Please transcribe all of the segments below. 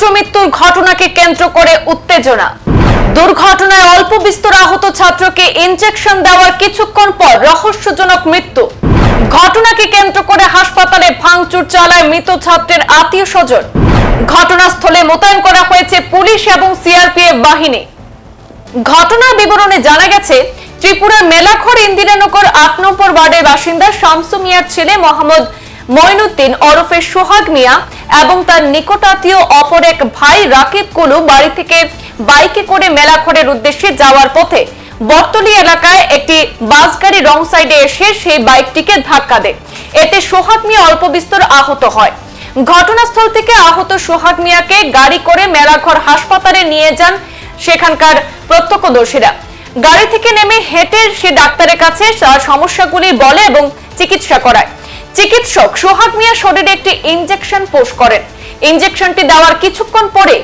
ছাত্র মৃত্যুর ঘটনাকে কেন্দ্র করে উত্তেজনা। দুর্ঘটনায় অল্প বিস্তর আহত ছাত্রকে ইনজেকশন দেওয়ার কিছুক্ষণ পর রহস্যজনক মৃত্যু। ঘটনাকে কেন্দ্র করে হাসপাতালে ভাঙচুর চালায় মৃত ছাত্রের আত্মীয় স্বজন। ঘটনাস্থলে মোতায়েন করা হয়েছে পুলিশ এবং সিআরপিএফ বাহিনী। ঘটনার বিবরণে জানা গেছে, ত্রিপুরার মেলাখর ইন্দিরানগর আট নম্বর ওয়ার্ডের বাসিন্দা শামসু মিয়ার ছেলে মোহাম্মদ মঈনুদ্দিন ওরফে সোহাগ মিয়া এবং তার নিকটাত্মীয় অপর এক ভাই রাকিব কুলু বাড়ি থেকে বাইকে করে মেলাখড়ের উদ্দেশ্যে যাওয়ার পথে বর্তলি এলাকায় একটি বাস গাড়ি রং সাইডে এসে সেই বাইকটিকে ধাক্কা দেয়। এতে সোহাগ মিয়া অল্প বিস্তর আহত হয়। ঘটনাস্থল থেকে আহত সোহাগ মিয়াকে গাড়ি করে মেলাঘর হাসপাতালে নিয়ে যান সেখানকার প্রত্যক্ষদর্শীরা। গাড়ি থেকে নেমে হেঁটে সে ডাক্তারের কাছে সমস্যাগুলি বলে এবং চিকিৎসা করায়। চিকিৎসক সোহাগ মিয়া শরীরে একটি ইনজেকশন পোষ করেন। ইনজেকশনটি দেওয়ার কিছুক্ষণ পরে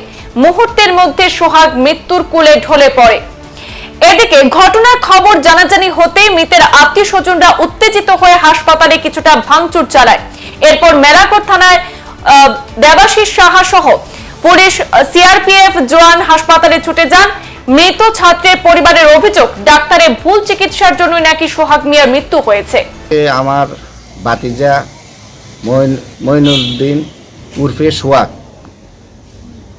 মুহূর্তের মধ্যে সোহাগ মৃত্যুর কুলে ঢলে পড়ে। এদিকে ঘটনার খবর জানাজানি হতেই মৃতের আত্মীয় স্বজনরা উত্তেজিত হয়ে হাসপাতালে কিছুটা ভাঙচুর চালায়। এরপর মেলাকোট থানায় দেবাশিস সাহা সহ পুলিশ সিআরপিএফ জওয়ান হাসপাতালে ছুটে যান। মৃত ছাত্রের পরিবারের অভিযোগ, ডাক্তারের ভুল চিকিৎসার জন্য নাকি সোহাগ মিয়ার মৃত্যু হয়েছে। আমার বাতিজা, মইন, মইনুদ্দিন উর্ফে সোয়াক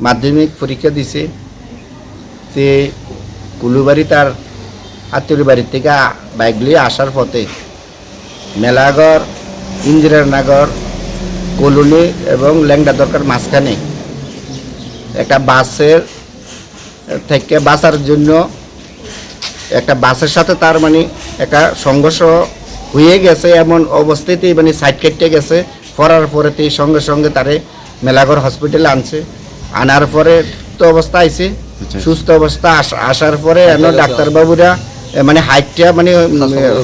মাধ্যমিক পরীক্ষা দিছে। তে কুলুবাড়ি তার আত্মীয় বাড়ির থেকে বাইক নিয়ে আসার পথে মেলাগড় ইন্দিরানগর কলোনি এবং ল্যাংডা দরকার মাঝখানে একটা বাসের, থেকে বাঁচার জন্য একটা বাসের সাথে তার মানে একটা সংঘর্ষ হয়ে গেছে এমন অবস্থাতেই মানে সাইড কেটে গেছে। পড়ার পরেতেই সঙ্গে সঙ্গে তারে মেলাঘর হসপিটালে আনছে। আনার পরে তো অবস্থা আইছে। সুস্থ অবস্থা আসার পরে এন ডাক্তারবাবুরা মানে হাইটটা মানে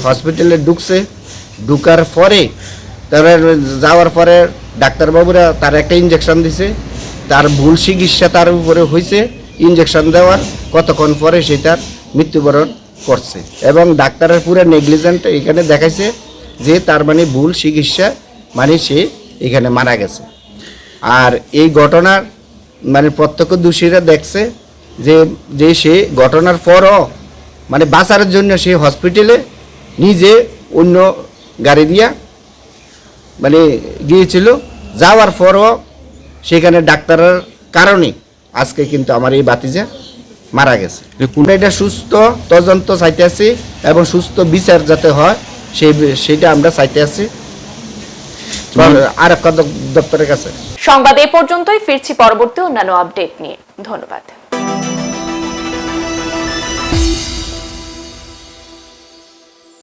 হসপিটালে ঢুকছে। ঢুকার পরে তারা যাওয়ার পরে ডাক্তারবাবুরা তার একটা ইঞ্জেকশন দিছে। তার ভুল চিকিৎসা তার উপরে হয়েছে ইঞ্জেকশন দেওয়ার কতক্ষণ পরে সে তার মৃত্যুবরণ করছে। এবং ডাক্তারের পুরো নেগলিজেন্ট এখানে দেখাইছে যে তার মানে ভুল চিকিৎসা মানে সে এখানে মারা গেছে। আর এই ঘটনার মানে প্রত্যক্ষ দোষীরা দেখছে যে যে সে ঘটনার পরও মানে বাঁচার জন্য সে হসপিটালে নিজে অন্য গাড়ি দিয়া মানে গিয়েছিল। যাওয়ার পরও সেখানে ডাক্তারের কারণে আজকে কিন্তু আমার এই বাতিজা মারা গেছে। এটা সুস্থ তদন্ত চাইতে আছি এবং সুস্থ বিচার যাতে হয় সেই সেটা আমরা চাইতে আছি আর একটা দপ্তরের কাছে। সংবাদ এ পর্যন্তই ফিরছি পরবর্তী অন্যান্য আপডেট নিয়ে। ধন্যবাদ।